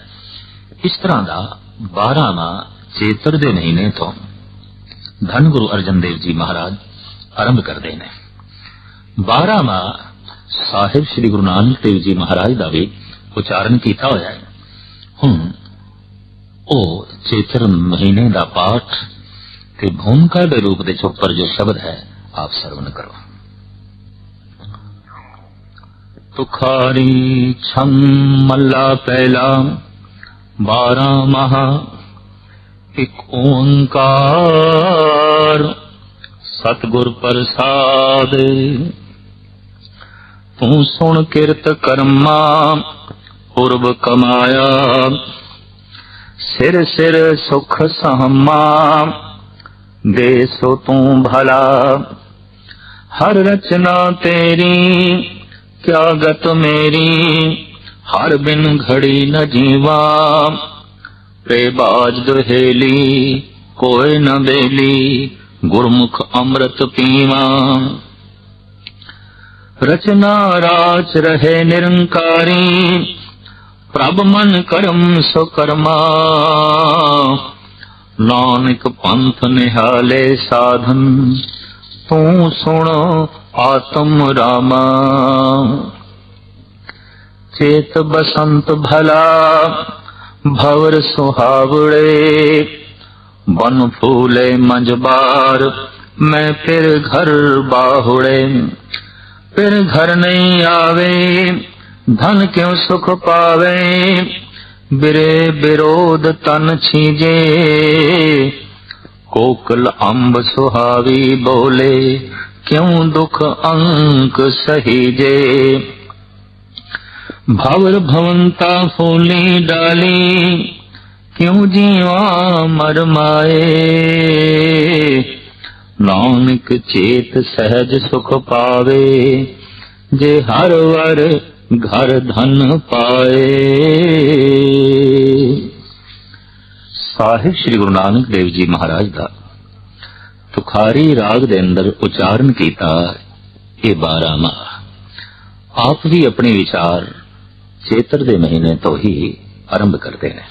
ਇਸ ਤਰ੍ਹਾਂ ਦਾ 12ਵਾਂ ਚੇਤਰ ਦੇ ਮਹੀਨੇ ਤੋਂ ਧੰਨ ਗੁਰੂ ਅਰਜਨ ਦੇਵ ਜੀ ਮਹਾਰਾਜ ਆਰੰਭ ਕਰਦੇ ਨੇ। 12ਵਾਂ ਸਾਹਿਬ ਸ੍ਰੀ ਗੁਰੂ ਨਾਨਕ ਦੇਵ ਜੀ ਮਹਾਰਾਜ ਦਾ ਵੀ ਉਚਾਰਨ ਕੀਤਾ ਹੋਇਆ ਹੈ। ਹੁਣ ਉਹ ਚੇਤਰ ਮਹੀਨੇ ਦਾ ਪਾਠ ਤੇ ਭੂਮਿਕਾ ਦੇ ਰੂਪ ਦੇ ਉੱਪਰ ਜੋ ਸ਼ਬਦ ਹੈ, ਆਪ ਸਰਵਨ ਕਰੋ। ਤੁਖਾਰੀ ਛੰ ਮੱਲਾ ਪਹਿਲਾ 12 ਮਹਾ, ਇਕ ਓੰਕਾਰ, ਸਤਿਗੁਰ ਪ੍ਰਸਾਦ। ਤੂੰ ਸੁਣ ਕਿਰਤ ਕਰਮਾ, ਪੁਰਬ ਕਮਾਇਆ। ਸਿਰ ਸਿਰ ਸੁਖ ਸਹਮਾ, ਦੇ ਸੋ ਤੂੰ ਭਲਾ। ਹਰ ਰਚਨਾ ਤੇਰੀ ਕਿਆ ਗਤ ਮੇਰੀ। ਹਰ ਬਿਨ ਘੜੀ ਨ ਜੀਵਾ। ਰੇ ਬਾਜ ਦੁਹੇਲੀ ਕੋਇ ਨ ਬੇਲੀ, ਗੁਰਮੁਖ ਅੰਮ੍ਰਿਤ ਪੀਵਾ। ਰਚਨਾ ਰਾਚ ਰਹੇ ਨਿਰੰਕਾਰੀ, ਪ੍ਰਭ ਮਨ ਕਰਮ ਸੋ ਕਰਮਾ। ਨਾਨਕ ਪੰਥ ਨਿਹਾਲੇ ਸਾਧਨ, ਤੂੰ ਸੁਣ ਆਤਮ ਰਾਮਾ। ਚੇਤ ਬਸੰਤ ਭਲਾ ਭਵਰ ਸੁਹਾਵੜੇ ਬਨ ਫੂਲੇ ਮੰਜਬਾਰ ਮੈਂ ਫਿਰ ਘਰ ਬਾਹੁੜੇ ਫਿਰ ਘਰ ਨਹੀਂ ਆਵੇ ਧਨ ਕਿਉ ਸੁਖ ਪਾਵੇ ਬਿਰੇ ਬਿਰੋਧ ਤਨ ਛੀਜੇ ਕੋਕਲ ਅੰਬ ਸੁਹਾਵੀ ਬੋਲੇ ਕਿਉ ਦੁਖ ਅੰਕ ਸਹੀਜੇ ਭਵਰ ਭਵੰਤਾ ਫੂਲੀ ਡਾਲੀ ਕਿਉ ਜੀਵਾ ਮਰ ਮਾਏ ਨਾਨਕ ਚੇਤ ਸਹਿਜ ਸੁਖ ਪਾਵੇ ਜੇ ਹਰ ਵਰ ਘਰ ਧਨ ਪਾਏ ਸਾਹਿਬ ਸ੍ਰੀ ਗੁਰੂ ਨਾਨਕ ਦੇਵ ਜੀ ਮਹਾਰਾਜ ਦਾ ਤੁਖਾਰੀ ਰਾਗ ਦੇ ਅੰਦਰ ਉਚਾਰਨ ਕੀਤਾ ਇਹ 12 ਆਪ ਵੀ ਆਪਣੇ ਵਿਚਾਰ ਚੇਤਰ ਦੇ ਮਹੀਨੇ ਤੋਂ ਹੀ ਆਰੰਭ ਕਰਦੇ ਨੇ।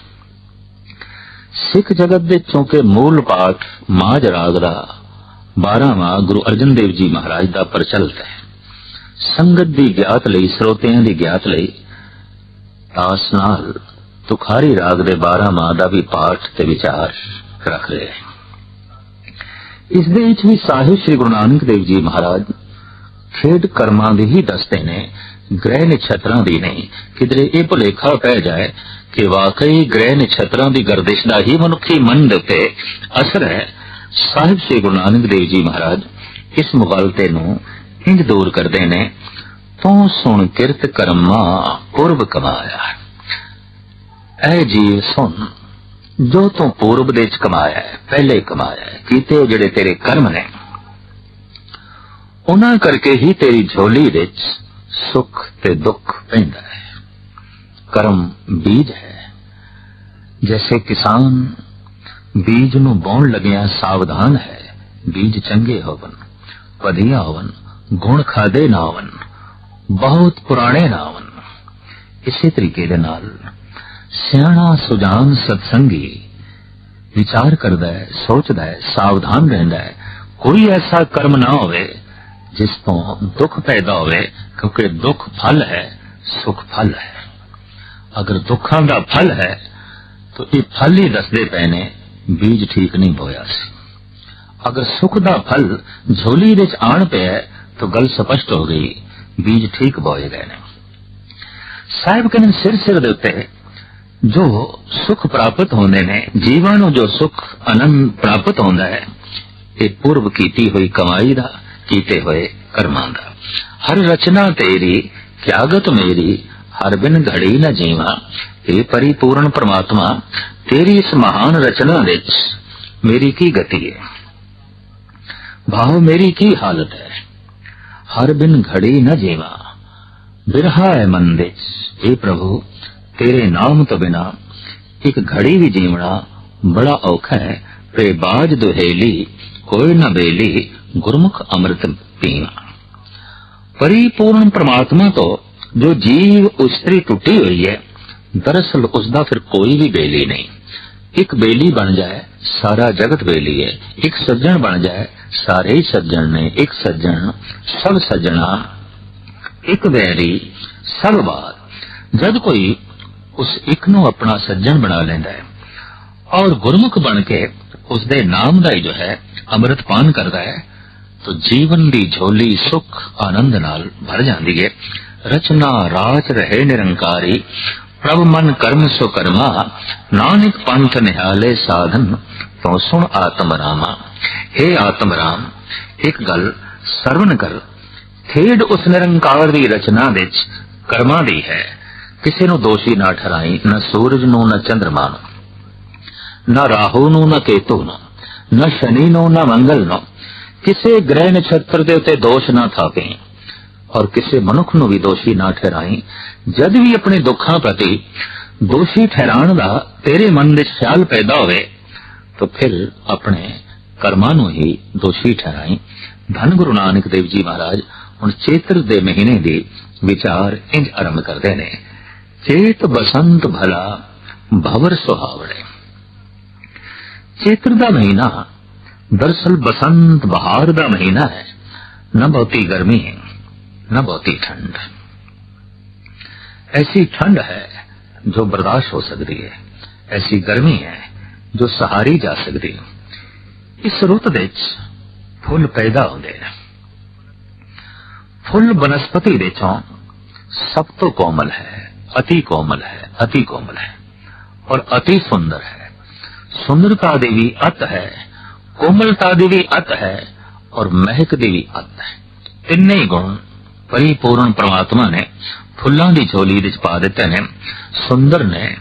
ਸਿੱਖ ਜਗਤ ਦੇ ਚੌਕੇ ਮੂਲ ਪਾਠ ਮਾਜ ਰਾਗ ਦਾ 12ਵਾਂ ਗੁਰੂ ਅਰਜਨ ਦੇਵ ਜੀ ਮਹਾਰਾਜ ਦਾ ਪ੍ਰਚਲਿਤ ਹੈ। ਸੰਗਤ ਦੀ ਗਿਆਤ ਲਈ, ਸਰੋਤਿਆਂ ਦੀ ਗਿਆਤ ਲਈ ਤਾਸ ਨਾਲ ਤੁਖਾਰੀ ਰਾਗ ਦੇ 12 ਮਾਹ ਦਾ ਵੀ ਪਾਠ ਤੇ ਵਿਚਾਰ ਰੱਖ ਰਹੇ ਹਾਂ ਇਸ ਦੇ ਵਿੱਚ ਵੀ ਸਾਹਿਬ ਸ੍ਰੀ ਗੁਰੂ ਨਾਨਕ ਦੇਵ ਜੀ ਮਹਾਰਾਜ ਖੇਡ ਕਰਮਾਂ ਦੀ ਹੀ ਦੱਸਦੇ ਨੇ ਗ੍ਰਹਿ ਨਛਤਰਾਂ ਦੀ ਨਹੀਂ। ਕਿਧਰੇ ਇਹ ਭੁਲੇਖਾ ਪੈ ਜਾਏ ਕਿ ਵਾਕਈ ਗ੍ਰਹਿ ਨਛਤਰਾਂ ਦੀ ਗਰਦਿਸ਼ ਦਾ ਹੀ ਮਨੁੱਖੀ ਮਨ ਦੇ ਉੱਤੇ ਅਸਰ ਹੈ। ਸਾਹਿਬ ਸ੍ਰੀ ਗੁਰੂ ਨਾਨਕ ਦੇਵ ਜੀ ਮਹਾਰਾਜ, ਇਸ ਮੁਗਲਤੇ ਨੂੰ ਇੰਜ ਦੂਰ ਕਰਦੇ ਨੇ, ਤੂੰ ਸੁਣ ਕਿਰਤ ਕਰਮਾ, ਪੁਰਬ ਕਮਾਇਆ। ਐ ਜੀ ਸੁਣ, ਜੋ ਤੂੰ ਪੂਰਬ ਦੇ ਵਿੱਚ ਕਮਾਇਆ, ਪਹਿਲੇ ਕਮਾਇਆ ਹੈ ਕੀਤੇ ਜਿਹੜੇ ਤੇਰੇ ਕਰਮ ਨੇ, ਉਹਨਾਂ ਕਰਕੇ ਹੀ ਤੇਰੀ ਝੋਲੀ ਵਿੱਚ ਸੁਖ ਤੇ ਦੁੱਖ ਪੈਂਦਾ ਹੈ। ਕਰਮ ਬੀਜ ਹੈ। ਜੈਸੇ ਕਿਸਾਨ ਬੀਜ ਨੂੰ ਬੋਣ ਲੱਗਿਆ ਸਾਵਧਾਨ ਹੈ। ਬੀਜ ਚੰਗੇ ਹੋਵਨ, ਵਧੀਆ ਹੋਵਨ, ਗੁਣ ਖਾਦੇ ਨਾ ਹੋਵਨ, ਬਹੁਤ ਪੁਰਾਣੇ ਨਾ ਹੋਵਨ। ਇਸੇ ਤਰੀਕੇ ਦੇ ਨਾਲ ਸਿਆਣਾ ਸੁਜਾਨ ਸਤਸੰਗੀ ਵਿਚਾਰ ਕਰਦਾ ਹੈ, ਸੋਚਦਾ ਹੈ, ਸਾਵਧਾਨ ਰਹਿੰਦਾ ਹੈ। ਕੋਈ ਐਸਾ ਕਰਮ ਨਾ ਹੋਵੇ ਜਿਸ ਤੋਂ ਦੁੱਖ ਪੈਦਾ ਹੋਵੇ, ਕਿਉਂਕਿ ਦੁੱਖ ਫਲ ਹੈ, ਸੁਖ ਫਲ ਹੈ। ਅਗਰ ਦੁੱਖਾਂ ਦਾ ਫਲ ਹੈ, ਤਾਂ ਇਹ ਫਲ ਹੀ ਦੱਸਦੇ ਪਏ ਨੇ, ਬੀਜ ਠੀਕ ਨਹੀਂ ਬੋਇਆ ਸੀ। ਅਗਰ ਸੁਖ ਦਾ ਫਲ ਝੋਲੀ ਵਿੱਚ ਆਣ ਪਿਆ, ਤਾਂ ਗੱਲ ਸਪਸ਼ਟ ਹੋ ਗਈ, ਬੀਜ ਠੀਕ ਬੋਏ ਗਏ ਨੇ। ਸਾਹਿਬ ਕਹਿੰਦੇ ਸਿਰ ਸਿਰ ਦੇ ਉੱਤੇ ਜੋ ਸੁਖ ਪ੍ਰਾਪਤ ਹੁੰਦੇ ਨੇ ਜੀਵਾਂ ਨੂੰ ਜੋ ਸੁਖ ਆਨੰਦ ਪ੍ਰਾਪਤ ਹੁੰਦਾ ਹੈ, ਇਹ ਪੂਰਵ ਕੀਤੀ ਹੋਈ ਕਮਾਈ ਦਾ ਕੀਤੇ ਹੋਏ ਕਰਮਾਂ ਦਾ। ਹਰ ਰਚਨਾ ਤੇਰੀ ਕਿਆਗਤ ਮੇਰੀ, ਹਰ ਬਿਨ ਘੜੀ ਨ ਜੀਵਾਂ। ਇਹ ਪਰਿਪੂਰਨ ਪ੍ਰਮਾਤਮਾ, ਤੇਰੀ ਇਸ ਮਹਾਨ ਰਚਨਾ ਵਿੱਚ ਮੇਰੀ ਕੀ ਗਤੀ ਹੈ? ਭਾਵ ਮੇਰੀ ਕੀ ਹਾਲਤ ਹੈ? ਹਰ ਬਿਨ ਘੜੀ ਨਾ ਜੀਵਾਂ। ਬਿਰਹਾ ਹੈ ਮਨ ਵਿੱਚ ਇਹ ਪ੍ਰਭੂ, ਤੇਰੇ ਨਾਮ ਤੋਂ ਬਿਨਾ ਇੱਕ ਘੜੀ ਵੀ ਜੀਵਣਾ ਬੜਾ ਔਖਾ ਹੈ। ਤੇ ਬਾਜ ਦੁਹੇਲੀ, ਕੋਈ ਨਾ ਬੇਲੀ ਗੁਰਮੁਖ ਅੰਮ੍ਰਿਤ ਪੀਣਾ। ਪਰਿਪੂਰਨ ਪ੍ਰਮਾਤਮਾ ਤੋਂ ਜੋ ਜੀਵ ਉਸਤਰੀ ਟੁੱਟੀ ਹੋਈ ਹੈ, ਦਰਅਸਲ ਉਸ ਦਾ ਫਿਰ ਕੋਈ ਵੀ ਬੇਲੀ ਨਹੀਂ। ਇੱਕ ਬੇਲੀ ਬਣ ਜਾਏ, ਸਾਰਾ ਜਗਤ ਬੇਲੀ ਹੈ। ਇੱਕ ਸੱਜਣ ਬਣ ਜਾਏ, ਸਾਰੇ ਹੀ ਸੱਜਣ ਨੇ। ਇੱਕ ਸੱਜਣ, ਸਭ ਸੱਜਣਾ। ਇੱਕ ਵੈਰੀ ਸਭ ਬਾਤ ਜਦ ਕੋਈ ਉਸ ਇੱਕ ਨੂੰ ਆਪਣਾ ਸੱਜਣ ਬਣਾ ਲੈਂਦਾ ਹੈ ਔਰ ਗੁਰਮੁਖ ਬਣ ਕੇ ਉਸ ਦੇ ਨਾਮ ਦਾ ਹੀ ਜੋ ਹੈ ਅੰਮ੍ਰਿਤ ਪਾਨ ਕਰਦਾ ਹੈ ਤਾਂ ਜੀਵਨ ਦੀ ਝੋਲੀ ਸੁਖ ਆਨੰਦ ਨਾਲ ਭਰ ਜਾਂਦੀ ਹੈ ਰਚਨਾ ਰਾਜ ਰਹੇ ਨਿਰੰਕਾਰੀ, ਪ੍ਰਭ ਮਨ ਕਰਮ ਸੋ ਕਰਮਾ, ਨਾਨਕ ਪੰਥ ਨਿਹਾਲੇ ਸਾਧਨ, ਤੋਂ ਸੁਣ ਆਤਮ ਰਾਮਾ। हे ਆਤਮ ਰਾਮ, ਇੱਕ ਗੱਲ ਸਰਵਨ ਕਰ। ਖੇਡ ਉਸ ਨਿਰੰਕਾਰ ਦੀ ਰਚਨਾ ਵਿੱਚ ਕਰਮਾਂ ਦੀ ਹੈ। ਕਿਸੇ ਨੂੰ ਦੋਸ਼ੀ ਨਾ ਠਹਿਰਾਈ, ਨਾ ਸੂਰਜ ਨੂੰ, ਨਾ ਚੰਦਰਮਾ ਨੂੰ। ਨਾ ਰਾਹੂ ਨੂੰ, ਨਾ ਕੇਤੂ ਨੂੰ। ਨਾ ਸ਼ਨੀ ਨੂੰ, ਨਾ ਮੰਗਲ ਨੂੰ। ਕਿਸੇ ਗ੍ਰਹਿ ਨਛੱਤਰ ਦੇ ਉੱਤੇ ਦੋਸ਼ ਨਾ ਥਾਪੇ ਔਰ ਕਿਸੇ ਮਨੁੱਖ ਨੂੰ ਵੀ ਦੋਸ਼ੀ ਨਾ ਠਹਿਰਾਈ। ਜਦ ਵੀ ਆਪਣੇ ਦੁੱਖਾਂ ਪ੍ਰਤੀ ਦੋਸ਼ੀ ਠਹਿਰਾਣ ਦਾ ਤੇਰੇ ਮਨ ਵਿੱਚ ਖਿਆਲ ਪੈਦਾ ਹੋਵੇ, ਤਾਂ ਫਿਰ ਆਪਣੇ ਕਰਮਾਂ ਨੂੰ ਹੀ ਦੋਸ਼ੀ ਠਹਿਰਾਈ। ਧੰਨ ਗੁਰੂ ਨਾਨਕ ਦੇਵ ਜੀ ਮਹਾਰਾਜ ਹੁਣ ਚੇਤਰ ਦੇ ਮਹੀਨੇ ਦੀ ਵਿਚਾਰ ਇੰਜ ਆਰੰਭ ਕਰਦੇ ਨੇ, ਚੇਤ ਬਸੰਤ ਭਲਾ ਭਵਰ ਸੁਹਾਵੜੇ ਚੇਤਰ ਦਾ ਮਹੀਨਾ ਦਰਸਲ ਬਸੰਤ ਬਹਾਰ ਦਾ ਮਹੀਨਾ ਹੈ न बहुती गर्मी है न बहुती ठंड ऐसी ठंड है जो बर्दाश्त हो सकती है ऐसी गर्मी है ਜੋ ਸਹਾਰੀ ਜਾ ਸਕਦੀ ਇਸ ਰੁੱਤ ਵਿੱਚ ਫੁੱਲ ਪੈਦਾ ਹੁੰਦੇ ਨੇ ਫੁੱਲ ਬਨਸਪਤੀ ਵਿੱਚੋਂ ਸਭ ਤੋਂ ਕੋਮਲ ਹੈ ਅਤੀ ਕੋਮਲ ਹੈ ਅਤੀ ਕੋਮਲ ਹੈ ਔਰ ਅਤੀ ਸੁੰਦਰ ਹੈ ਸੁੰਦਰਤਾ ਦੀ ਵੀ ਅਤ ਹੈ ਕੋਮਲਤਾ ਦੀ ਵੀ ਅਤ ਹੈ ਔਰ ਮਹਿਕ ਦੀ ਵੀ ਅਤ ਹੈ ਤਿੰਨੇ ਹੀ ਗੁਣ ਪਰਿਪੂਰਨ ਪ੍ਰਮਾਤਮਾ ਨੇ ਫੁੱਲਾਂ ਦੀ ਝੋਲੀ ਵਿੱਚ ਪਾ ਦਿੱਤੇ ਨੇ ਸੁੰਦਰ ਨੇ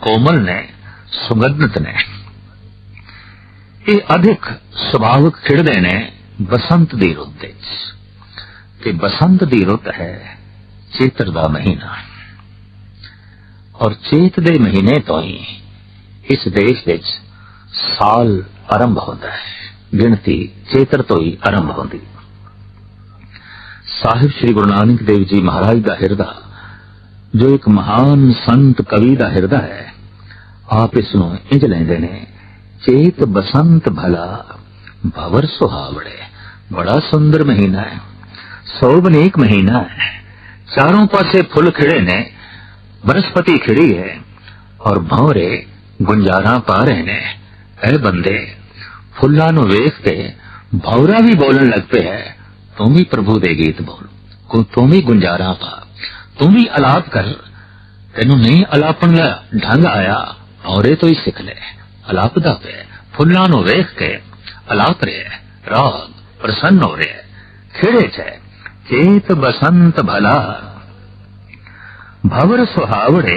ਕੋਮਲ ਨੇ ਸੁਗੰਧਿਤ ਨੇ ਇਹ ਅਧਿਕ ਸੁਭਾਵਿਕ ਖਿੜਦੇ ਨੇ ਬਸੰਤ ਦੀ ਰੁੱਤ ਵਿੱਚ ਤੇ ਬਸੰਤ ਦੀ ਰੁੱਤ ਹੈ ਚੇਤਰ ਦਾ ਮਹੀਨਾ ਔਰ ਚੇਤ ਦੇ ਮਹੀਨੇ ਤੋਂ ਹੀ ਇਸ ਦੇਸ਼ ਵਿੱਚ ਸਾਲ ਆਰੰਭ ਹੁੰਦਾ ਹੈ। ਗਿਣਤੀ ਚੇਤਰ ਤੋਂ ਹੀ ਆਰੰਭ ਹੁੰਦੀ। ਸਾਹਿਬ ਸ੍ਰੀ ਗੁਰੂ ਨਾਨਕ ਦੇਵ ਜੀ ਮਹਾਰਾਜ ਦਾ ਹਿਰਦਾ, ਜੋ ਇੱਕ ਮਹਾਨ ਸੰਤ ਕਵੀ ਦਾ ਹਿਰਦਾ ਹੈ, ਆਪ ਇਸ ਨੂੰ ਇੰਜ ਲੈਂਦੇ ਨੇ, ਚੇਤ ਬਸੰਤ ਭਲਾ, ਭਵਰ ਸੁਹਾਵੜੇ ਬੜਾ ਸੁੰਦਰ ਮਹੀਨਾ ਹੈ ਸੋਭਨੇਕ ਮਹੀਨਾ ਹੈ, ਚਾਰੋਂ ਪਾਸੇ ਫੁੱਲ ਖਿੜੇ ਨੇ, ਬਨਸਪਤੀ ਖਿੜੀ ਹੈ, ਔਰ ਭੌਰੇ ਗੁੰਜਾਰਾਂ ਪਾ ਰਹੇ ਨੇ। ਐ ਬੰਦੇ, ਫੁੱਲਾਂ ਨੂੰ ਵੇਖ ਕੇ ਭੌਰਾ ਵੀ ਬੋਲਣ ਲੱਗ ਪਿਆ ਤੂੰ ਵੀ ਪ੍ਰਭੂ ਦੇ ਗੀਤ ਬੋਲ, ਕੋ ਤੂੰ ਵੀ ਗੁੰਜਾਰਾ ਪਾ, ਤੂੰ ਵੀ ਅਲਾਪ ਕਰ, ਤੈਨੂੰ ਨਹੀਂ ਅਲਾਪਣ ਦਾ ਢੰਗ ਆਇਆ ਔਰੇ ਤੋਂ ਹੀ ਸਿੱਖ ਲੈ ਅਲਾਪ ਪਿਆ ਫੁੱਲਾਂ ਨੂੰ ਵੇਖ ਕੇ ਅਲਾਪ ਰਿਹਾ ਰਾਗ ਪ੍ਰਸੰਨ ਹੋ ਰਿਹਾ ਖੇੜੇ ਚ ਚੇਤ ਬਸੰਤ ਭਲਾ। ਭਵਰ ਸੁਹਾਵੜੇ,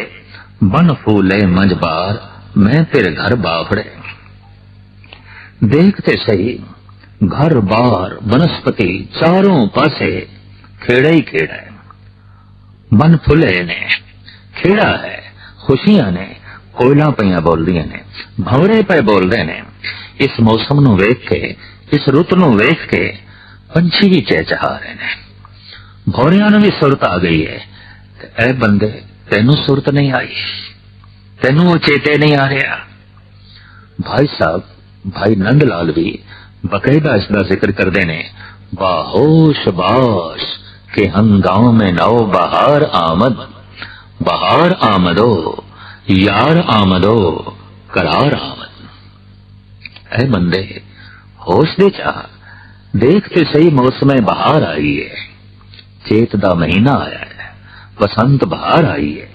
ਬਨ ਫੂਲੇ ਮੰਜਬਾਰ ਮੈਂ ਤੇਰੇ ਘਰ ਬਾਫੜੇ। ਦੇਖਤੇ ਸਹੀ ਘਰ ਬਾਰ ਬਨਸਪਤੀ ਚਾਰੋਂ ਪਾਸੇ ਖੇੜਾ ਹੀ ਖੇੜਾ ਹੈ ਬਨ ਫੁੱਲੇ ਨੇ ਖੇੜਾ ਹੈ ਖੁਸ਼ੀਆਂ ਨੇ ਕੋਇਲਾਂ ਪਈਆਂ ਬੋਲਦੀਆਂ ਨੇ ਭਵਰੇ ਪਏ ਬੋਲਦੇ ਨੇ ਇਸ ਮੌਸਮ ਨੂੰ ਵੇਖ ਕੇ ਇਸ ਰੁੱਤ ਨੂੰ ਵੇਖ ਕੇ ਪੰਛੀ ਵੀ ਚਹਿਚਹਾ ਰਹੇ ਨੇ ਭੌਰਿਆਂ ਨੂੰ ਵੀ ਸੁਰਤ ਆ ਗਈ ਹੈ ਤੇ ਐ ਬੰਦੇ ਤੈਨੂੰ ਸੁਰਤ ਨਹੀਂ ਆਈ ਤੈਨੂੰ ਉਹ ਚੇਤੇ ਨਹੀਂ ਆ ਰਿਹਾ ਭਾਈ ਸਾਹਿਬ ਭਾਈ ਨੰਦ ਲਾਲ ਵੀ ਬਕਾਇਦਾ ਇਸ ਦਾ ਜ਼ਿਕਰ ਕਰਦੇ ਨੇ। ਬਾਹੋਸ਼ ਬਾਸ਼, ਕਿ ਹੰਗਾਮ ਮੇ ਨਵ ਬਹਾਰ ਆਮਦ। ਬਹਾਰ ਆਮਦੋ, ਯਾਰ ਆਮਦੋ, ਕਰਾਰ ਆਮਦ। ਐ ਬੰਦੇ, ਹੋਸ਼ ਦੇ ਚਾਹ ਦੇਖ ਤੇ ਸਹੀ ਮੌਸਮੇ ਬਹਾਰ ਆਈ ਹੈ ਚੇਤ ਦਾ ਮਹੀਨਾ ਆਇਆ ਹੈ, ਬਸੰਤ ਬਹਾਰ ਆਈ ਹੈ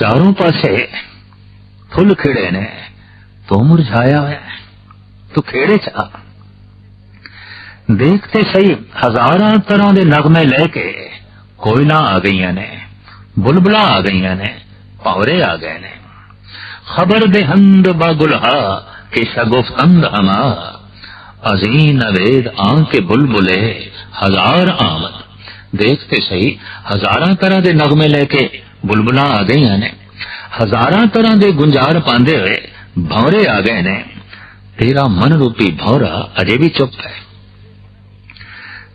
ਚਾਰੋਂ ਪਾਸੇ ਫੁੱਲ ਖਿੜੇ ਨੇ, ਤੂੰ ਮੁਰਝਾਇਆ ਹੋਇਆ ਹੈ। ਤੂੰ ਖੇੜੇ ਚ ਆ। ਦੇਖਤੇ ਸਹੀ, ਹਜ਼ਾਰਾਂ ਤਰ੍ਹਾਂ ਦੇ ਨਗਮੇ ਲੈ ਕੇ ਕੋਇਲਾ ਆ ਗਈਆਂ ਨੇ, ਬੁਲਬੁਲਾਂ ਆ ਗਈਆਂ ਨੇ, ਭੌਰੇ ਆ ਗਏ ਨੇ। ਖਬਰ ਦੇ ਹੰਦ ਬਾਗੁਲਹਾ ਕਿ ਸ਼ਗੁਫਤੰਦ ਹਮਾ। ਅਜ਼ੀਨ ਵੇਦ ਆਂਕੇ ਬੁਲਬੁਲੇ ਹਜ਼ਾਰ ਆਮਦ। ਦੇਖਤੇ ਸਹੀ, ਹਜ਼ਾਰਾਂ ਤਰ੍ਹਾਂ ਦੇ ਨਗਮੇ ਲੈ ਕੇ ਬੁਲਬੁਲਾਂ ਆ ਗਈਆਂ ਨੇ। ਹਜ਼ਾਰਾਂ ਤਰ੍ਹਾਂ ਦੇ ਗੁੰਜਾਰ ਪਾਉਂਦੇ ਹੋਏ ਭੌਰੇ ਆ ਗਏ ਨੇ। ਤੇਰਾ ਮਨ ਰੂਪੀ ਭੌਰਾ ਅਜੇ ਵੀ ਚੁੱਪ ਹੈ।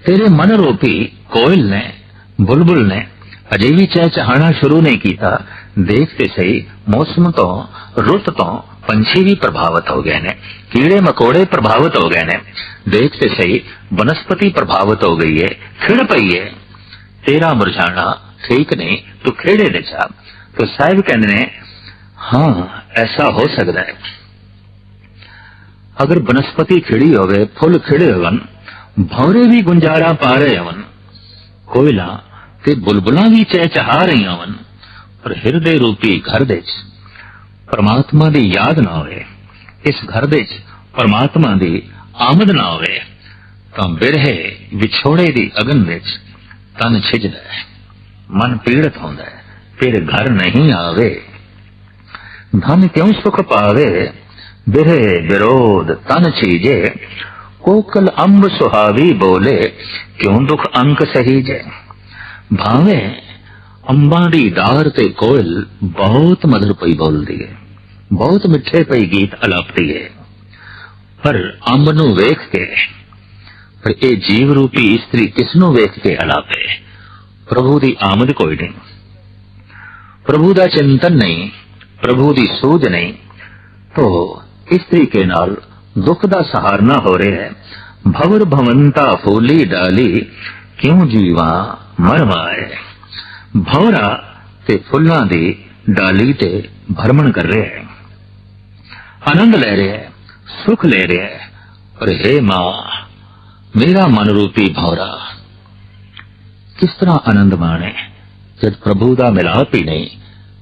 ਤੇਰੇ ਮਨ ਰੂਪੀ ਕੋਇਲ ਨੇ, ਬੁਲਬੁਲ ਨੇ ਅਜੇ ਵੀ ਚਹਿਚਹਾਣਾ ਸ਼ੁਰੂ ਨਹੀਂ ਕੀਤਾ। ਦੇਖਤੇ ਸਹੀ ਮੌਸਮ ਤੋਂ, ਰੁੱਤ ਤੋਂ ਪੰਛੀ ਵੀ ਪ੍ਰਭਾਵਿਤ ਹੋ ਗਏ ਨੇ, ਕੀੜੇ ਮਕੋੜੇ ਪ੍ਰਭਾਵਿਤ ਹੋ ਗਏ ਨੇ। ਦੇਖਤੇ ਸਹੀ ਬਨਸਪਤੀ ਪ੍ਰਭਾਵਿਤ ਹੋ ਗਈ ਹੈ ਖਿੜ ਪਈ ਹੈ ਤੇਰਾ ਮੁਰਝਾਣਾ ਠੀਕ ਨਹੀਂ, ਤੂੰ ਖੇੜੇ ਦੇ ਚਾ ਤੋ ਸਾਹਿਬ ਕਹਿੰਦੇ ਨੇ, ਹਾਂ, ਐਸਾ ਹੋ ਸਕਦਾ ਹੈ। ਅਗਰ ਬਨਸਪਤੀ ਖਿੜੀ ਹੋਵੇ ਫੁੱਲ ਖਿੜੇ ਹੋਵਨ ਭੌਰੇ ਵੀ ਗੁੰਜਾਰਾ ਪਾ ਰਹੇ ਹੋਵਨ ਕੋਇਲਾ ਤੇ ਬੁਲਬੁਲਾਂ ਵੀ ਚਹਿਚਹਾ ਰਹੀਆਂ ਹਨ ਪਰ ਹਿਰਦੇ ਰੂਪੀ ਘਰ ਦੇ ਚ ਪਰਮਾਤਮਾ ਦੀ ਯਾਦ ਨਾ ਹੋਵੇ ਇਸ ਘਰ ਦੇ ਚ ਪਰਮਾਤਮਾ ਦੀ ਆਮਦ ਨਾ ਹੋਵੇ ਤਾਂ ਬਿਰਹੇ ਵਿਛੋੜੇ ਦੀ ਅਗਨ ਵਿੱਚ ਤਨ ਛਿਜਦਾ ਹੈ ਮਨ ਪੀੜਤ ਹੁੰਦਾ ਹੈ ਫਿਰ ਘਰ ਨਹੀਂ ਆਵੇ ਧਨ ਕਿਉਂ ਸੁਖ ਪਾਵੇ ਬਿਰਹੇ ਵਿਰੋਧ ਤਨ ਛੀਜੇ, ਕੋਕਲ ਅੰਬ ਸੁਹਾਵੀ ਬੋਲੇ, ਕਿਉਂ ਦੁਖ ਅੰਕ ਸਹੀਜੇ? ਭਾਵੇਂ ਅੰਬਾਂ ਦੀ ਡਾਰ ਤੇ ਕੋਇਲ ਬਹੁਤ ਮਧੁਰ ਪਈ ਬੋਲਦੀ ਹੈ ਬਹੁਤ ਮਿੱਠੇ ਪਈ ਗੀਤ ਅਲਾਪਦੀ ਹੈ ਪਰ ਅੰਬ ਨੂੰ ਵੇਖ ਕੇ, ਪਰ ਇਹ ਜੀਵ ਰੂਪੀ ਇਸਤਰੀ ਕਿਸ ਨੂੰ ਵੇਖ ਕੇ ਅਲਾਪੇ? ਪ੍ਰਭੂ ਦੀ ਆਮਦ ਕੋਈ ਨਹੀਂ, ਪ੍ਰਭੂ ਦਾ ਚਿੰਤਨ ਨਹੀਂ, ਪ੍ਰਭੂ ਦੀ ਸੂਝ ਨਹੀਂ ਤੋ ਇਸ ਤਰੀਕੇ ਨਾਲ ਦੁੱਖ ਦਾ ਸਹਾਰਨਾ ਹੋ ਰਿਹਾ ਹੈ। ਭਵਰ ਭਵੰਤਾ ਫੂਲੀ ਡਾਲੀ, ਕਿਉਂ ਜੀਵਾ ਮਰ ਮਾਏ ਤੇ ਫੁੱਲਾਂ ਦੀ ਡਾਲੀ ਤੇ ਭਰਮਣ ਕਰ ਰਿਹਾ ਹੈ। ਆਨੰਦ ਲੈ ਰਿਹਾ ਹੈ, ਸੁਖ ਲੈ ਰਿਹਾ ਹੈ। ਪਰ ਹੈ ਮਾਂ, ਮੇਰਾ ਮਨ ਰੂਪੀ ਭੌਰਾ ਕਿਸ ਤਰ੍ਹਾਂ ਆਨੰਦ ਮਾਣੇ? ਜਦ ਪ੍ਰਭੂ ਦਾ ਮਿਲਾਪ ਹੀ ਨਹੀਂ,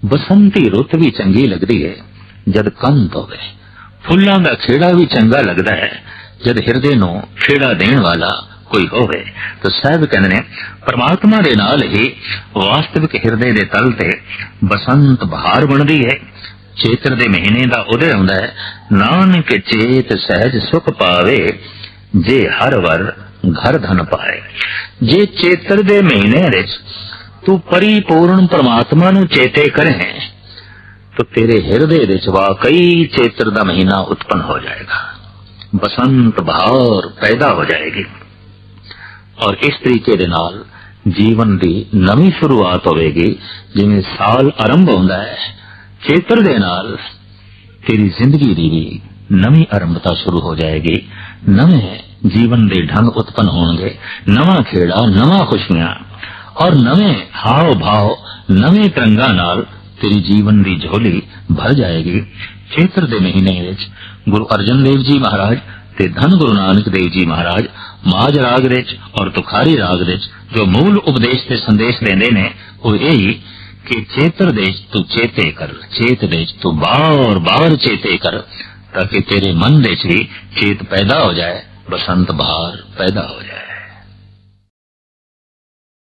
ਬਸੰਤੀ ਰੁੱਤ ਵੀ ਚੰਗੀ ਲੱਗਦੀ ਹੈ, ਜਦ ਕੰਤ ਹੋਵੇ। ਫੁੱਲਾਂ ਦਾ ਖੇੜਾ ਵੀ ਚੰਗਾ ਲੱਗਦਾ ਹੈ। ਜਦ ਹਿਰਦੇ ਨੂੰ ਖੇੜਾ ਦੇਣ ਵਾਲਾ ਕੋਈ ਹੋਵੇ, ਤਾਂ ਸਾਹਿਬ ਕਹਿੰਦੇ ਨੇ, ਪਰਮਾਤਮਾ ਦੇ ਨਾਲ ਹੀ ਵਾਸਤਵਿਕ ਹਿਰਦੇ ਦੇ ਤਲ ਤੇ ਬਸੰਤ ਬਹਾਰ ਬਣਦੀ ਹੈ। ਚੇਤਰ ਦੇ ਮਹੀਨੇ ਦਾ ਉਦੇ ਹੁੰਦਾ ਹੈ, ਨਾਨਕ ਚੇਤ ਸਹਿਜ ਸੁਖ ਪਾਵੇ, ਜੇ ਹਰ ਵਰ ਘਰ ਧਨ ਪਾਏ। ਜੇ ਚੇਤਰ ਦੇ ਮਹੀਨੇ ਵਿੱਚ ਤੂੰ ਪਰਿਪੂਰਨ ਪਰਮਾਤਮਾ ਨੂੰ ਚੇਤੇ ਕਰੇ तो तेरे हृदय ਵਿੱਚ ਵਾਕਈ ਚੇਤਰ ਦਾ ਮਹੀਨਾ ਉਤਪਨ ਹੋ ਜਾਏਗਾ ਬਸੰਤ ਬਹਾਰ ਪੈਦਾ ਹੋ ਜਾਏਗੀ ਔਰ ਇਸ ਤਰੀਕੇ ਦੇ ਨਾਲ ਜੀਵਨ ਦੀ ਨਵੀਂ ਸ਼ੁਰੂਆਤ ਹੋਵੇਗੀ ਜਿਵੇਂ ਸਾਲ ਆਰੰਭ ਹੁੰਦਾ ਹੈ ਚੇਤਰ ਦੇ ਨਾਲ ਤੇਰੀ ਜ਼ਿੰਦਗੀ ਦੀ ਵੀ ਨਵੀਂ ਆਰੰਭਤਾ ਸ਼ੁਰੂ ਹੋ ਜਾਏਗੀ ਨਵੇਂ ਜੀਵਨ ਦੇ ਢੰਗ ਉਤਪਨ ਹੋਣਗੇ ਨਵਾਂ ਖੇੜਾ ਨਵਾਂ ਖੁਸ਼ੀਆਂ ਔਰ ਨਵੇਂ ਹਾਵ ਭਾਵ ਨਵੇਂ ਤਰੰਗਾਂ ਨਾਲ ਤੇਰੀ ਜੀਵਨ ਦੀ ਝੋਲੀ ਭਰ ਜਾਏਗੀ। ਚੇਤਰ ਦੇ ਮਹੀਨੇ ਵਿੱਚ ਗੁਰੂ ਅਰਜਨ ਦੇਵ ਜੀ ਮਹਾਰਾਜ ਤੇ ਧੰਨ ਗੁਰੂ ਨਾਨਕ ਦੇਵ ਜੀ ਮਹਾਰਾਜ ਮਾਜ ਰਾਗ ਵਿੱਚ ਔਰ ਤੁਖਾਰੀ ਰਾਗ ਵਿੱਚ ਜੋ ਮੂਲ ਉਪਦੇਸ਼ ਤੇ ਸੰਦੇਸ਼ ਦਿੰਦੇ ਨੇ, ਉਹ ਇਹ ਹੀ ਕਿ ਚੇਤਰ ਦੇਸ਼ ਤੂੰ ਚੇਤੇ ਕਰ ਚੇਤ ਦੇਸ਼ ਤੂੰ ਬਾਰ ਬਾਰ ਚੇਤੇ ਕਰ, ਤਾਂ ਕਿ ਤੇਰੇ ਮਨ ਵਿੱਚ ਵੀ ਚੇਤ ਪੈਦਾ ਹੋ ਜਾਏ, ਬਸੰਤ ਬਹਾਰ ਪੈਦਾ ਹੋ ਜਾਏ।